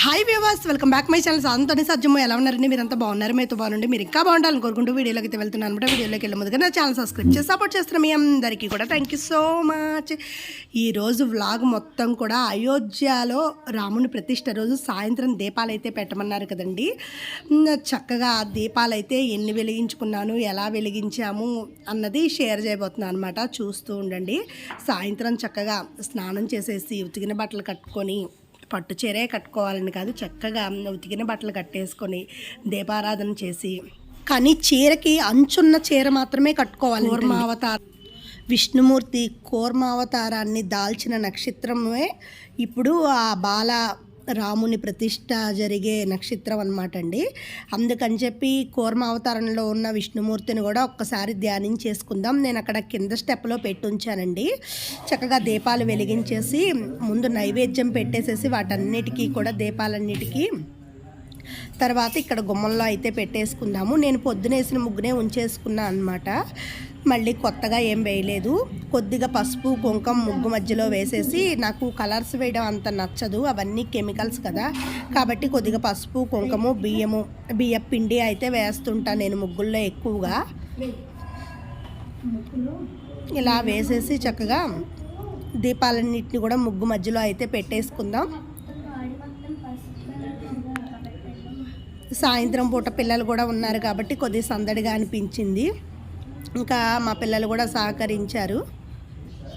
Hi viewers welcome back my channel సాంతోని సజ్జము ఎలా ఉన్నారండి? మీరంతా బాగున్నారు? మీతో బాగుండి మీరు ఇంకా బాగుండాలని కోరుకుంటూ వీడియోలోకి అయితే వెళ్తున్నాను అనమాట వీడియోలోకి వెళ్ళే ముందుగా నా ఛానల్ సబ్స్క్రైబ్ చేసి సపోర్ట్ చేస్తున్న మీ అందరికీ కూడా థ్యాంక్ యూ సో మచ్ ఈరోజు వ్లాగ్ మొత్తం కూడా అయోధ్యలో రాముని ప్రతిష్ట రోజు సాయంత్రం దీపాలు అయితే పెట్టమన్నారు కదండి. చక్కగా దీపాలు అయితే ఎన్ని వెలిగించుకున్నాను ఎలా వెలిగించాము అన్నది షేర్ చేయబోతున్నాను అనమాట చూస్తూ ఉండండి. సాయంత్రం చక్కగా స్నానం చేసేసి ఉతికిన బట్టలు కట్టుకొని పట్టు చీరే కట్టుకోవాలని కాదు చక్కగా ఉతికిన బట్టలు కట్టేసుకొని దీపారాధన చేసి కానీ చీరకి అంచున్న చీర మాత్రమే కట్టుకోవాలి కూర్మావతార విష్ణుమూర్తి కూర్మావతారాన్ని దాల్చిన నక్షత్రమే ఇప్పుడు ఆ బాల రాముని ప్రతిష్ట జరిగే నక్షత్రం అనమాట అండి అందుకని చెప్పి కూర్మ అవతారంలో ఉన్న విష్ణుమూర్తిని కూడా ఒక్కసారి ధ్యానించేసుకుందాం నేను అక్కడ కింద స్టెప్లో పెట్టి ఉంచానండి చక్కగా దీపాలు వెలిగించేసి ముందు నైవేద్యం పెట్టేసేసి వాటన్నిటికీ కూడా దీపాలన్నిటికీ. తర్వాత ఇక్కడ గుమ్మంలో అయితే పెట్టేసుకుందాము. నేను పొద్దునేసిన ముగ్గునే ఉంచేసుకున్నా అనమాట మళ్ళీ కొత్తగా ఏం వేయలేదు. కొద్దిగా పసుపు కుంకం ముగ్గు మధ్యలో వేసేసి నాకు కలర్స్ వేయడం అంత నచ్చదు. అవన్నీ కెమికల్స్ కదా. కాబట్టి కొద్దిగా పసుపు కుంకము బియ్యము బియ్య పిండి అయితే వేస్తుంటా నేను ముగ్గుల్లో ఎక్కువగా. ఇలా వేసేసి చక్కగా దీపాలన్నింటిని కూడా ముగ్గు మధ్యలో అయితే పెట్టేసుకుందాం. సాయంత్రం పూట పిల్లలు కూడా ఉన్నారు కాబట్టి కొద్దిగా సందడిగా అనిపించింది. ఇంకా మా పిల్లలు కూడా సహకరించారు.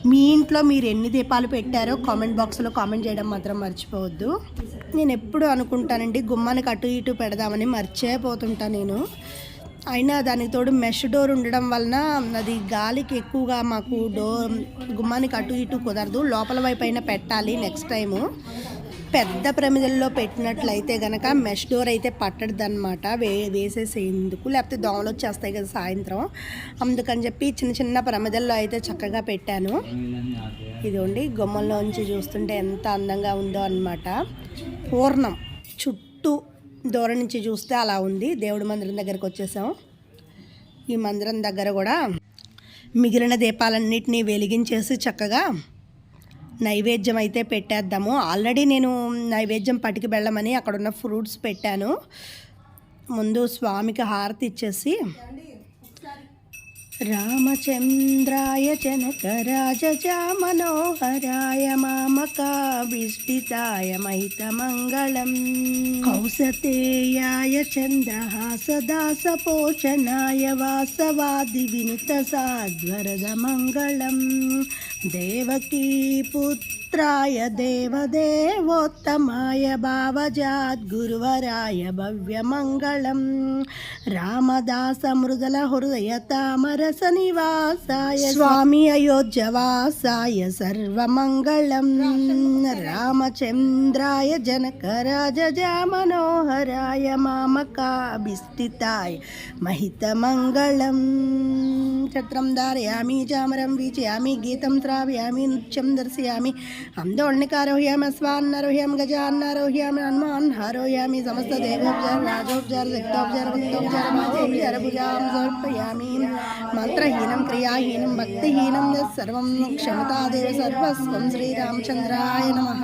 మీ ఇంట్లో మీరు ఎన్ని దీపాలు పెట్టారో కామెంట్ బాక్స్లో కామెంట్ చేయడం మాత్రం మర్చిపోవద్దు. నేను ఎప్పుడు అనుకుంటానండి గుమ్మానికి అటు ఇటు పెడదామని మర్చిపోతుంటా నేను. అయినా దానికి తోడు మెష్ డోర్ ఉండడం వలన అది గాలికి ఎక్కువగా మాకు డోర్ గుమ్మానికి అటు ఇటు కుదరదు. లోపల వైపు అయినా పెట్టాలి నెక్స్ట్ టైము. పెద్ద ప్రమిదల్లో పెట్టినట్లయితే గనక మెష్ డోర్ అయితే పట్టడదనమాట అనమాట వే వేసేసేందుకు. లేకపోతే దోమలు వచ్చేస్తాయి కదా సాయంత్రం. అందుకని చెప్పి చిన్న చిన్న ప్రమిదల్లో అయితే చక్కగా పెట్టాను. ఇదిగోండి గుమ్మంలోంచి చూస్తుంటే ఎంత అందంగా ఉందో అన్నమాట. పూర్ణం. చుట్టూ దూరం నుంచి చూస్తే అలా ఉంది. దేవుడి మందిరం దగ్గరకు వచ్చేసాం. ఈ మందిరం దగ్గర కూడా మిగిలిన దీపాలన్నిటినీ వెలిగించేసి చక్కగా నైవేద్యం అయితే పెట్టేద్దాము. ఆల్రెడీ నేను నైవేద్యం పట్టుకు వెళ్ళమని అక్కడ ఉన్న ఫ్రూట్స్ పెట్టాను. ముందు స్వామికి హారతి ఇచ్చేసి రామచంద్రాయ జనకరాజజా మనోహరాయ మామకాభిష్టితాయ మహితమంగళం కౌసతేయాయ చంద్రహాసదాసపోషణాయ వాసవాది వినుత సాధ్వరద మంగళం. దేవకీ పుత్ర పుత్రాయ దేవదేవోత్తమాయ భావజాద్గురువరాయ భవ్యమంగళం రామదాస మృదల హృదయ తామరస నివాసాయ స్వామి అయోధ్యవాసాయ సర్వమంగళం రామచంద్రాయ జనకరాజ మనోహరాయ మామకాభిష్టితాయ మహితమంగళం ఛత్రం ధారయామి చామరం వీచయామి గీతం శ్రావయామి నృత్యం దర్శయామి అందోళనికారోహ్యామి అశ్వాన్నారోహ్యామి గజాన్నారోహ్యామి హనుమాన్ సమస్త దేవోపచార రాజోపచార శక్తోపచార భక్తోపచార మాతోపచార భుజాం సమర్పయామి మంత్రహీనం క్రియాహీనం భక్తిహీనం సర్వం క్షమతాదేవ సర్వస్వం శ్రీరామచంద్రాయ నమ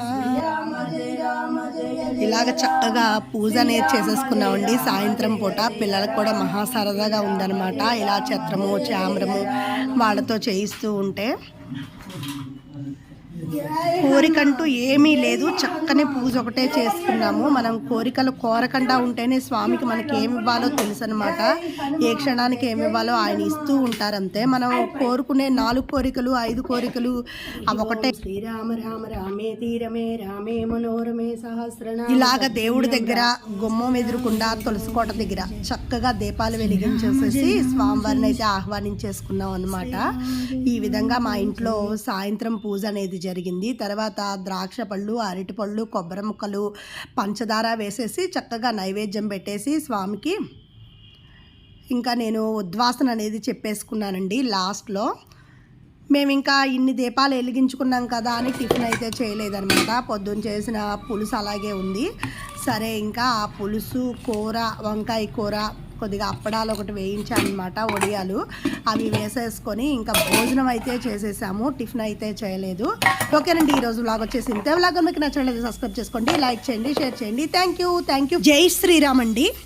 ఇలాగ చక్కగా పూజ అనేది చేసేసుకున్నామండి సాయంత్రం పూట పిల్లలకు కూడా మహా సరదాగా ఉందన్నమాట. ఇలా చత్రము చామ్రము వాళ్ళతో చేయిస్తూ ఉంటే కోరికంటూ ఏమీ లేదు. చక్కని పూజ ఒకటే చేసుకున్నాము. మనం కోరికలు కోరకుండా ఉంటేనే స్వామికి మనకి ఏమి ఇవ్వాలో తెలుసు అనమాట ఏ క్షణానికి ఏమి ఇవ్వాలో ఆయన ఇస్తూ ఉంటారంతే. మనం కోరుకునే నాలుగు కోరికలు ఐదు కోరికలు ఒకటే. శ్రీరామ రామ రామే తీరమే రామే మనోరమే సహస్రనామ ఇలాగ దేవుడి దగ్గర గుమ్మం ఎదురుకుండా తులసి కోట దగ్గర చక్కగా దీపాలు వెలిగించేసేసి స్వామివారిని అయితే ఆహ్వానించేసుకున్నాం అనమాట ఈ విధంగా మా ఇంట్లో సాయంత్రం పూజ అనేది జరిగింది. తర్వాత ద్రాక్ష పళ్ళు అరటి పళ్ళు కొబ్బరి ముక్కలు పంచదార వేసేసి చక్కగా నైవేద్యం పెట్టేసి స్వామికి ఇంకా నేను ఉద్వాసన అనేది చెప్పేసుకున్నానండి లాస్ట్లో. మేము ఇంకా ఇన్ని దీపాలు వెలిగించుకున్నాం కదా అని టిఫిన్ అయితే చేయలేదనమాట పొద్దున్న చేసిన పులుసు అలాగే ఉంది. సరే ఇంకా ఆ పులుసు కూర వంకాయ కూర కొద్దిగా అప్పడాలు ఒకటి వేయించాను అనమాట వడియాలు. అవి వేసేసుకొని ఇంకా భోజనం అయితే చేసేసాము. టిఫిన్ అయితే చేయలేదు. ఓకేనండి ఈరోజు వ్లాగ్ వచ్చేసి ఇంతే. వ్లాగ్ మీకు నచ్చలేదు సబ్స్క్రైబ్ చేసుకోండి లైక్ చేయండి షేర్ చేయండి. థ్యాంక్ యూ థ్యాంక్ యూ జై శ్రీరామ్ అండి.